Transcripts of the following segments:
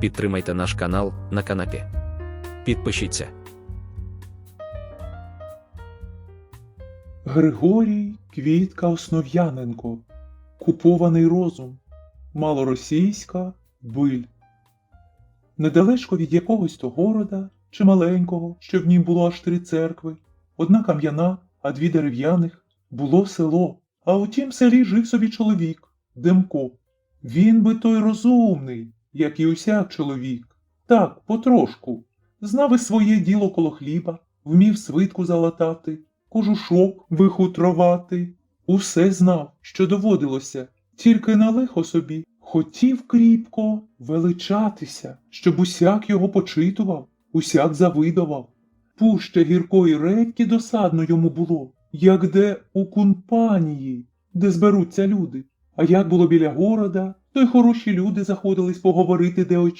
Підтримайте наш канал на канапі. Підпишіться. Григорій Квітка Основ'яненко. Купований розум. Малоросійська биль. Недалечко від якогось то города чи маленького, що в нім було аж три церкви, одна кам'яна, а дві дерев'яних, було село. А у тім селі жив собі чоловік Демко. Він би той розумний, як і усяк чоловік. Так, потрошку. Знав і своє діло коло хліба, вмів свитку залатати, кожушок вихутровати. Усе знав, що доводилося, тільки на лихо собі хотів кріпко величатися, щоб усяк його почитував, усяк завидував. Пуще гіркої редьки досадно йому було, як де у кунпанії, де зберуться люди. А як було біля города, то й хороші люди заходились поговорити де о.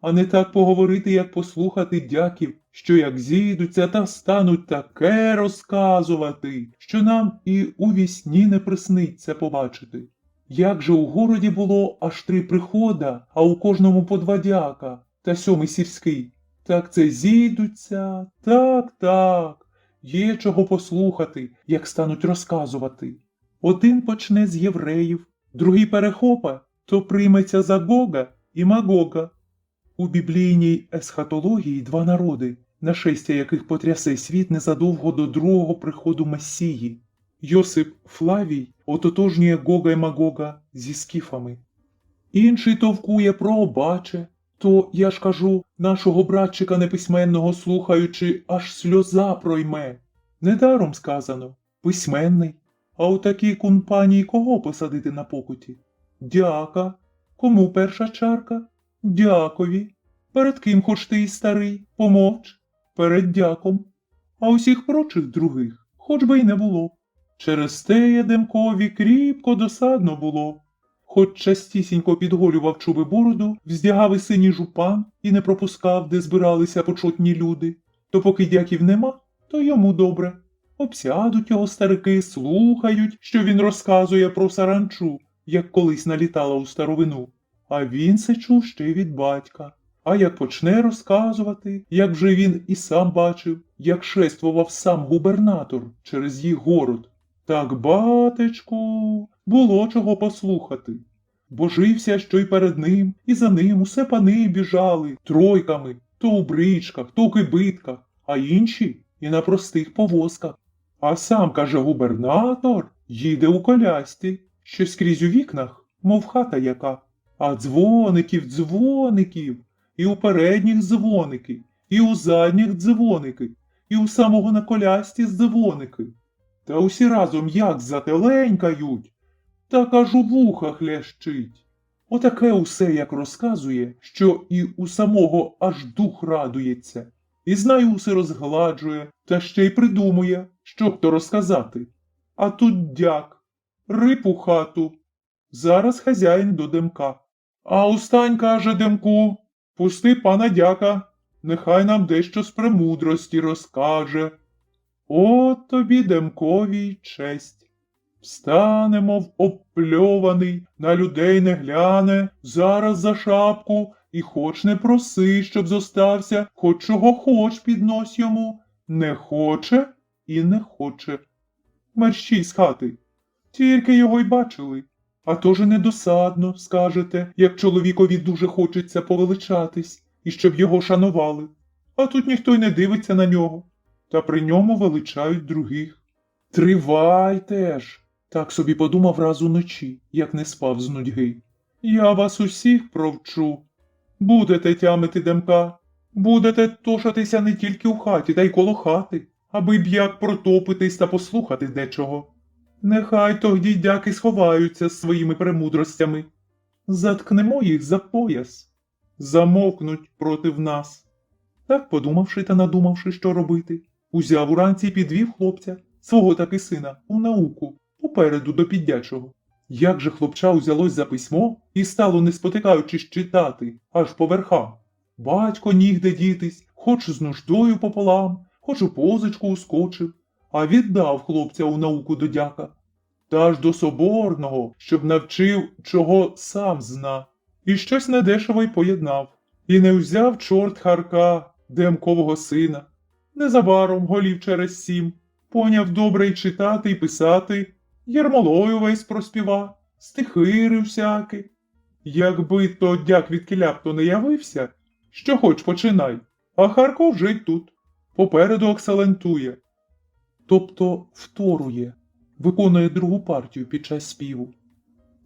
А не так поговорити, як послухати дяків, що як зійдуться та стануть таке розказувати, що нам і у вісні не присниться побачити. Як же у городі було аж три прихода, а у кожному по два дяка, та сьомий сільський. Так це зійдуться, так, так, є чого послухати, як стануть розказувати. Один почне з євреїв, другий перехопа, то прийметься за Гога і Магога. У біблійній есхатології два народи, нашестя яких потрясе світ незадовго до другого приходу Месії. Йосип Флавій ототожнює Гога і Магога зі скіфами. Інший товкує про обаче, то, я ж кажу, нашого братчика неписьменного слухаючи, аж сльоза пройме. Недаром сказано письменний. А у такій кумпанії кого посадити на покуті? Дяка. Кому перша чарка? Дякові. Перед ким хоч ти і старий, помовч, перед дяком. А усіх прочих других хоч би й не було. Через те Демкові кріпко досадно було. Хоч частісінько підголював чуби бороду, вздягав і синій жупан і не пропускав, де збиралися почутні люди, то поки дяків нема, то йому добре. Обсядуть його старики, слухають, що він розказує про саранчу, як колись налітала у старовину. А він це чув ще від батька. А як почне розказувати, як вже він і сам бачив, як шествував сам губернатор через їх город. Так, батечку, було чого послухати. Божився, що й перед ним, і за ним усе пани біжали тройками, то у бричках, то у кибитках, а інші і на простих повозках. А сам, каже губернатор, їде у колясті, що скрізь у вікнах, мов хата яка. А дзвоників, дзвоників, і у передніх дзвоники, і у задніх дзвоники, і у самого на колясті дзвоники. Та усі разом як зателенькають, так аж у вухах лящить. Отаке усе як розказує, що і у самого аж дух радується, і знаю усе розгладжує, та ще й придумує, що б то розказати. А тут дяк, риб хату. Зараз хазяїн до демка. А устань, каже демку, пусти пана дяка, нехай нам дещо з премудрості розкаже. От тобі демковій честь. Встане, мов обпльований, на людей не гляне, зараз за шапку, і хоч не проси, щоб зостався, хоч чого хоч піднось йому. Не хоче і не хоче. Мерщій з хати. Тільки його й бачили. А то же недосадно, скажете, як чоловікові дуже хочеться повеличатись, і щоб його шанували. А тут ніхто й не дивиться на нього, та при ньому величають других. Тривайте ж, так собі подумав раз уночі, як не спав з нудьги. Я вас усіх провчу. Будете тямити демка, будете тошатися не тільки у хаті, та й коло хати, аби б як протопитись та послухати дечого. Нехай тоді дяки сховаються з своїми премудростями. Заткнемо їх за пояс, замовкнуть проти нас. Так, подумавши та надумавши, що робити, узяв уранці і підвів хлопця, свого таки сина, у науку, попереду до піддячого. Як же хлопча узялось за письмо і стало, не спотикаючись, читати, аж по верхам. Батько нігде дітись, хоч з нуждою пополам, хоч у позичку ускочив, а віддав хлопця у науку до дяка. Та ж до соборного, щоб навчив, чого сам зна. і щось недешево й поєднав. І не взяв чорт Харка, Демкового сина. Незабаром голів через сім, поняв добре й читати, й писати, Єрмолою весь проспіва, стихири всякі. Якби то дяк від кіляпту не явився, що хоч починай, а Харков жить тут, попереду екселентує. Тобто вторує, виконує другу партію під час співу.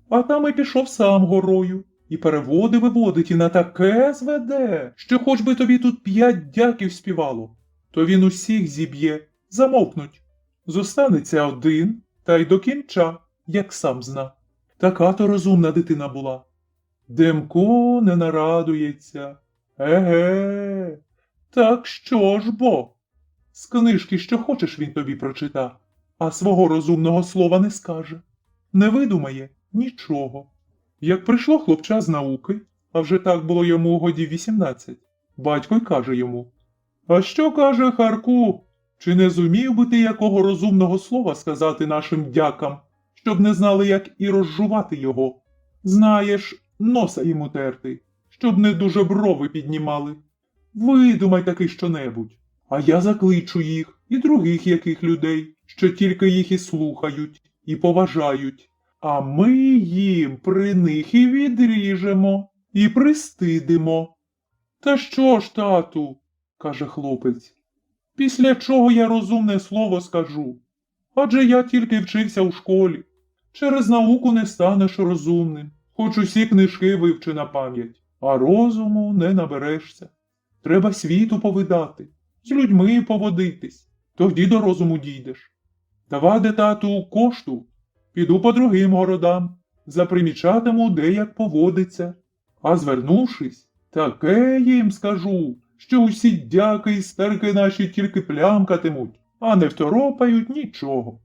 А там і пішов сам горою, і переводи виводить, і на таке зведе, що хоч би тобі тут п'ять дяків співало, то він усіх зіб'є, замовкнуть. Зостанеться один, та й до кінча, як сам зна. Така то розумна дитина була. Демко не нарадується. Еге. Так що ж бо? З книжки, що хочеш, він тобі прочита, а свого розумного слова не скаже. Не видумає нічого. Як прийшло хлопча з науки, а вже так було йому годі 18, батько й каже йому: А що каже Харку? Чи не зумів би ти якого розумного слова сказати нашим дякам, щоб не знали, як і розжувати його? Знаєш, носа йому терти, щоб не дуже брови піднімали. Видумай таки щонебудь, а я закличу їх і других яких людей, що тільки їх і слухають, і поважають. А ми їм при них і відріжемо, і пристидимо. Та що ж, тату, каже хлопець, після чого я розумне слово скажу? Адже я тільки вчився у школі. Через науку не станеш розумним, хоч усі книжки вивчи на пам'ять, а розуму не наберешся. Треба світу повидати, з людьми поводитись, тоді до розуму дійдеш. Давай, тату, кошту, піду по другим городам, запримічатиму, де як поводиться. А звернувшись, таке їм скажу, що усі дяки і старки наші тільки плямкатимуть, а не второпають нічого.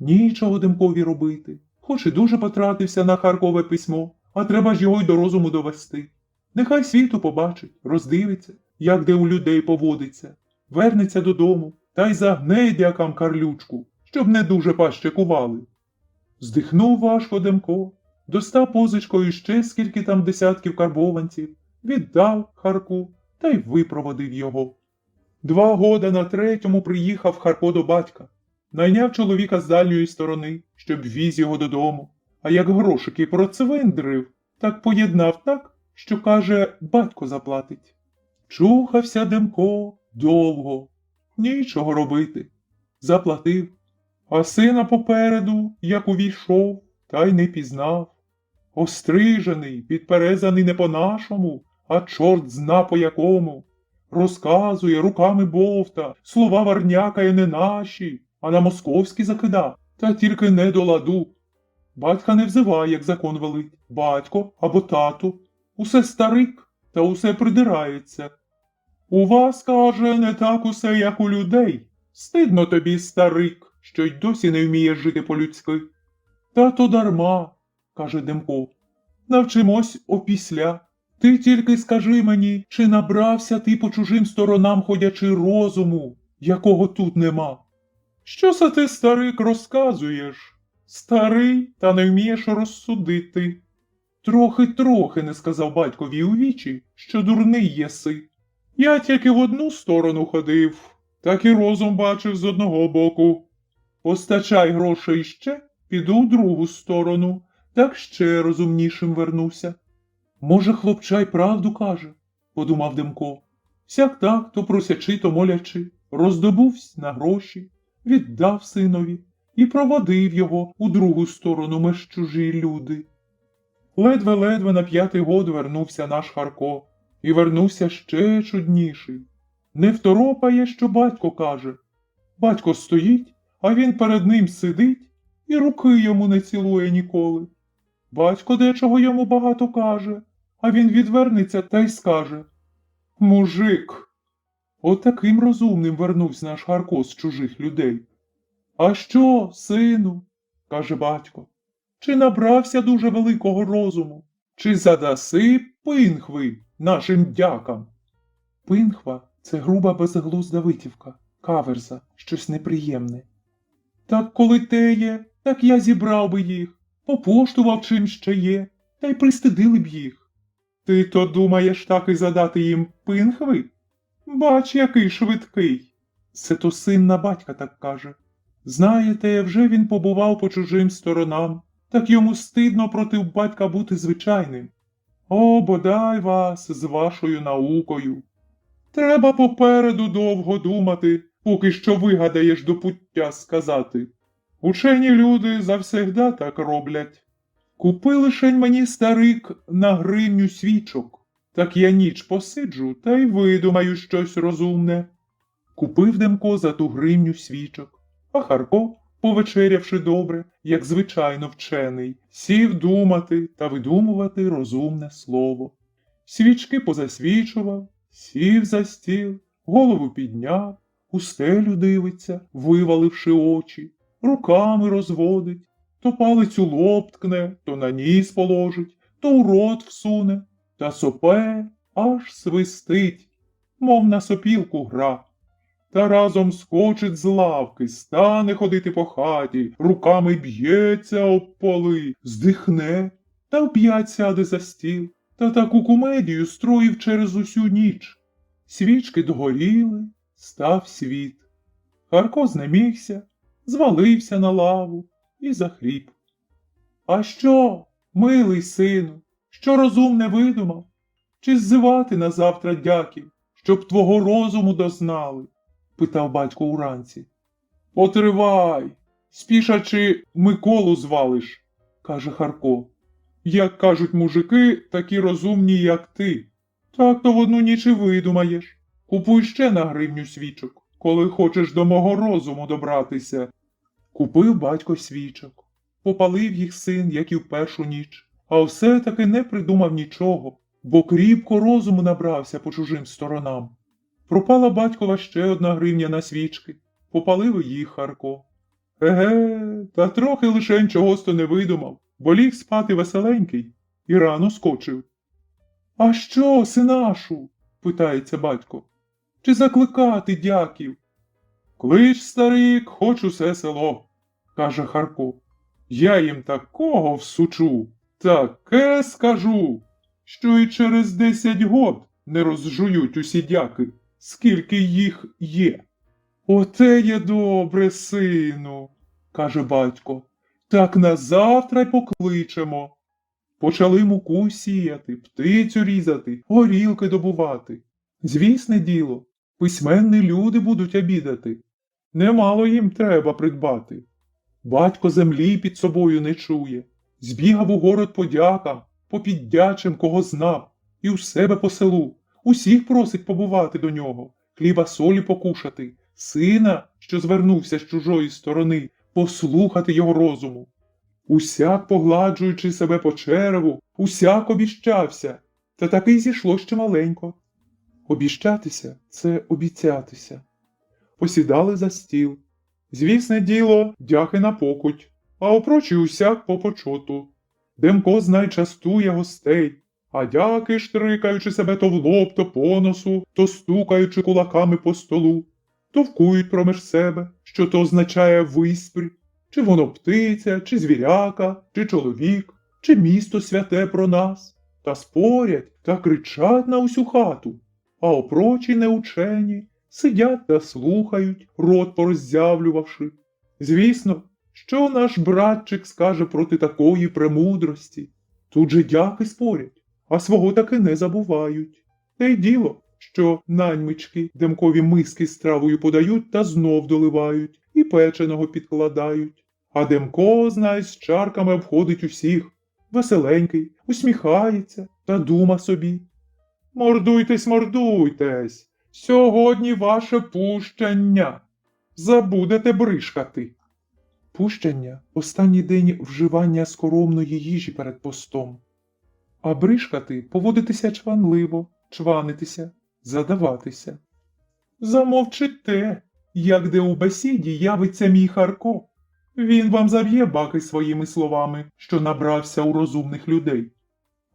Нічого Демкові робити, хоч і дуже потратився на Харкове письмо, а треба ж його й до розуму довести. Нехай світу побачить, роздивиться, як де у людей поводиться, вернеться додому та й загне дякам карлючку, щоб не дуже пащекували. Здихнув важко Демко, достав позичкою ще скільки там десятків карбованців, віддав Харку та й випроводив його. Два года на третьому приїхав Харко до батька, найняв чоловіка з дальньої сторони, щоб віз його додому, а як грошики процвиндрив, так поєднав так, що, каже, батько заплатить. Чухався Демко довго, нічого робити. Заплатив, а сина попереду, як увійшов, та й не пізнав. Острижений, підперезаний не по-нашому, а чорт зна по якому. Розказує, руками бовта, слова варнякає не наші, а на московські закида, та тільки не до ладу. Батька не взиває, як закон велить, батько або тату, усе старик, та усе придирається. У вас, каже, не так усе, як у людей. Стидно тобі, старик, що й досі не вмієш жити по-людськи. Та то дарма, каже Демко. Навчимось опісля. Ти тільки скажи мені, чи набрався ти по чужим сторонам ходячи розуму, якого тут нема. Що це ти, старик, розказуєш? Старий, та не вмієш розсудити. Трохи трохи не сказав батькові у вічі, що дурний єси. Я тільки в одну сторону ходив, так і розум бачив з одного боку. Постачай грошей ще, піду в другу сторону, так ще розумнішим вернуся. Може, хлопчай правду каже, подумав Демко. Сяк так, то просячи, то молячи, роздобувсь на гроші, віддав синові і проводив його у другу сторону меж чужі люди. Ледве-ледве на п'ятий год вернувся наш Харко, і вернувся ще чудніший. Не второпає, що батько каже. Батько стоїть, а він перед ним сидить і руки йому не цілує ніколи. Батько дечого йому багато каже, а він відвернеться та й скаже Мужик. Отаким розумним вернувся наш Харко з чужих людей. А що, сину? каже батько. Чи набрався дуже великого розуму? Чи задаси пинхви нашим дякам? Пинхва це груба безглузда витівка, каверза, щось неприємне. Так коли те є, так я зібрав би їх, попоштував чим ще є, та й пристидили б їх. Ти то думаєш так і задати їм пинхви? Бач, який швидкий. Це то син на батька так каже. Знаєте, вже він побував по чужим сторонам, так йому стидно проти батька бути звичайним. О, бодай вас з вашою наукою. Треба попереду довго думати, поки що вигадаєш до пуття сказати. Учені люди завсегда так роблять. Купи лишень мені старик на гривню свічок, так я ніч посиджу та й видумаю щось розумне. Купив Демко за ту гривню свічок, а Харко, повечерявши добре, як звичайно вчений, сів думати та видумувати розумне слово. Свічки позасвічував, сів за стіл, голову підняв, у стелю дивиться, виваливши очі, руками розводить, то палицю лоб то на ніс положить, то у рот всуне, та сопе аж свистить, мов на сопілку гра. Та разом скочить з лавки, стане ходити по хаті, руками б'ється об поли, здихне, та вп'ять сяде за стіл, та таку кумедію строїв через усю ніч. Свічки догоріли, став світ. Харко знемігся, звалився на лаву і захріп. А що, милий сину, що розумне видумав? Чи ззивати на завтра дяків, щоб твого розуму дознали? питав батько уранці. Потривай, спішачи Миколу звалиш, каже Харко. Як кажуть мужики, такі розумні, як ти. Так то в одну ніч і видумаєш. Купуй ще на гривню свічок, коли хочеш до мого розуму добратися. Купив батько свічок, попалив їх син, як і в першу ніч, а все-таки не придумав нічого, бо кріпко розуму набрався по чужим сторонам. Пропала батькова ще одна гривня на свічки, попалив їх Харко. Еге, та трохи лишень чогось то не видумав, бо ліг спати веселенький і рано скочив. А що, синашу? питається батько. Чи закликати дяків? Клич, старик, хоч усе село, каже Харко. Я їм такого всучу, таке скажу, що і через десять год не розжують усі дяки, скільки їх є. Оте є добре, сину, каже батько. Так на завтра й покличемо. Почали муку сіяти, птицю різати, горілки добувати. Звісне діло, письменні люди будуть обідати. Немало їм треба придбати. Батько землі під собою не чує. Збігав у город по дякам, по піддячим, кого знав, і у себе по селу. Усіх просить побувати до нього, хліба солі покушати, сина, що звернувся з чужої сторони, послухати його розуму. Усяк, погладжуючи себе по череву, усяк обіщався, та таки зійшло ще маленько. Обіщатися це обіцятися. Посідали за стіл. Звісне діло, дяки на покуть, а опрочі усяк по почоту. Демко знай частує гостей, а дяки, штрикаючи себе то в лоб, то по носу, то стукаючи кулаками по столу, товкують проміж себе, що то означає виспрі, чи воно птиця, чи звіряка, чи чоловік, чи місто святе про нас, та спорять та кричать на усю хату, а опрочі неучені сидять та слухають, рот пороззявлювавши. Звісно, що наш братчик скаже проти такої премудрості? Тут же дяки спорять, а свого таки не забувають. Те й діло, що наймички демкові миски з травою подають та знов доливають і печеного підкладають. А Демко, знай, з чарками обходить усіх, веселенький, усміхається та дума собі. Мордуйтесь, мордуйтесь, сьогодні ваше пущення. Забудете бришкати. Пущення останній день вживання скоромної їжі перед постом. А бришкати поводитися чванливо, чванитися, задаватися. Замовчите, як де у бесіді явиться мій Харко. Він вам заб'є баки своїми словами, що набрався у розумних людей.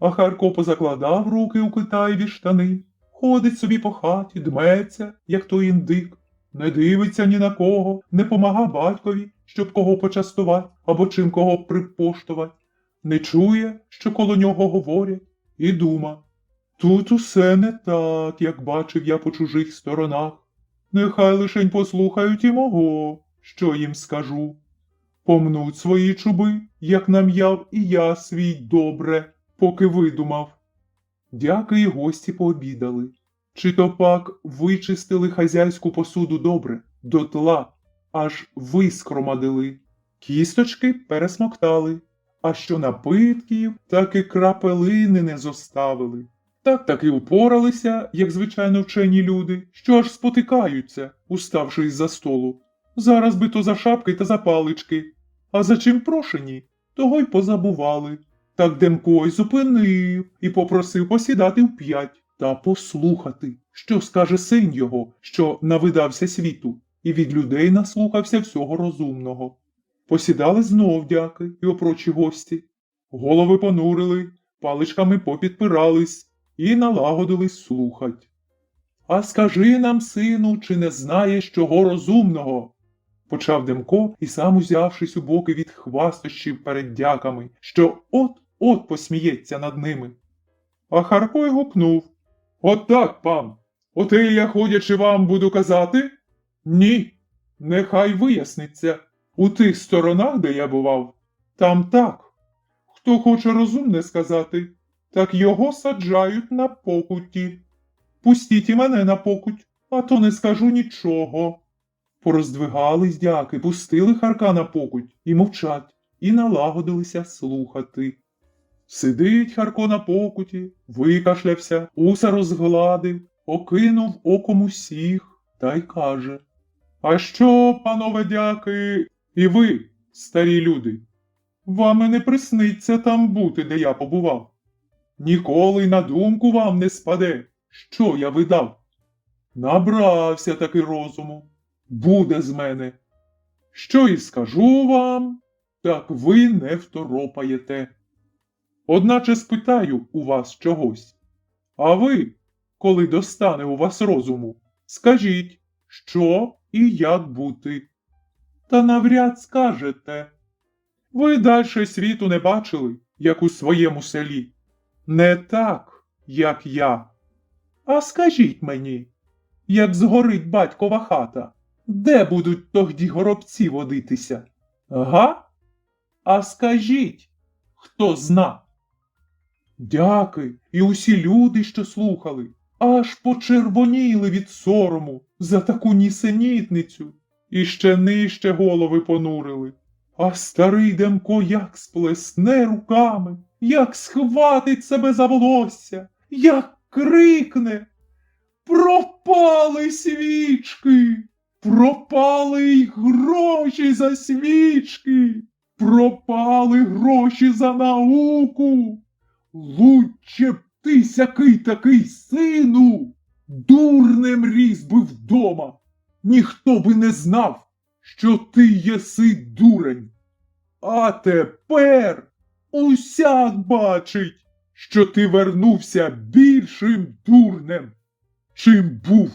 А Харко позакладав руки у Китаєві штани, ходить собі по хаті, дметься, як той індик, не дивиться ні на кого, не помага батькові, щоб кого почастувати або чим кого припоштувати. не чує, що коло нього говорять, і дума. Тут усе не так, як бачив я по чужих сторонах. Нехай лишень послухають і мого, що їм скажу. Помнуть свої чуби, як нам'яв і я свій добре, поки видумав. Дяки і гості пообідали. Чи то пак вичистили хазяйську посуду добре, дотла, аж вискромадили. Кісточки пересмоктали, а що напитків, так і крапелини не зоставили. Так таки упоралися, як звичайно вчені люди, що аж спотикаються, уставши із-за столу. Зараз би то за шапки та за палички, а за чим прошені, того й позабували. Так Демко й зупинив і попросив посідати вп'ять та послухати, що скаже син його, що навидався світу, і від людей наслухався всього розумного. Посідали знов дяки і опрочі гості. Голови понурили, паличками попідпирались і налагодились слухать. А скажи нам, сину, чи не знаєш чого розумного? Почав Демко і сам узявшись у боки від хвастощів перед дяками, що от-от посміється над ними. А Харко й гукнув. От так, пан. Оте я ходячи вам буду казати? Ні. Нехай виясниться. У тих сторонах, де я бував, там так. Хто хоче розумне сказати, так його саджають на покуті. Пустіть і мене на покуть, а то не скажу нічого. Пороздвигались дяки, пустили Харка на покуть і мовчать, і налагодилися слухати. Сидить Харко на покуті, викашлявся, уса розгладив, окинув оком усіх та й каже. А що, панове дяки, і ви, старі люди, вам і не присниться там бути, де я побував. Ніколи на думку вам не спаде, що я видав. Набрався таки розуму, буде з мене. Що і скажу вам, так ви не второпаєте. Одначе спитаю у вас чогось. А ви, коли достане у вас розуму, скажіть, що і як бути. Та навряд скажете. Ви дальше світу не бачили, як у своєму селі. Не так, як я. А скажіть мені, як згорить батькова хата, де будуть тогді горобці водитися? Га? А скажіть, хто зна? Дяки і усі люди, що слухали, аж почервоніли від сорому за таку нісенітницю, і ще нижче голови понурили. А старий Демко як сплесне руками, як схватить себе за волосся, як крикне. Пропали свічки, пропали й гроші за свічки, пропали гроші за науку. Лучше б ти сякий такий сину, дурнем ріс би вдома. Ніхто би не знав, що ти єси дурень. А тепер усяк бачить, що ти вернувся більшим дурнем, чим був.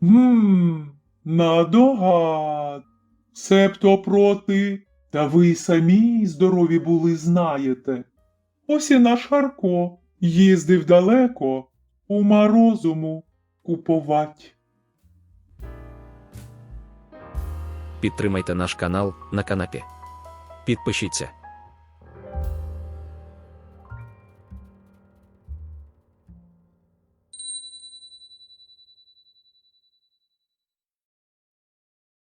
Гм, надогад. Себто проти, та ви самі здорові були знаєте. Ось і наш Харко їздив далеко ума розуму куповать. Підтримайте наш канал на канапі. Підпишіться.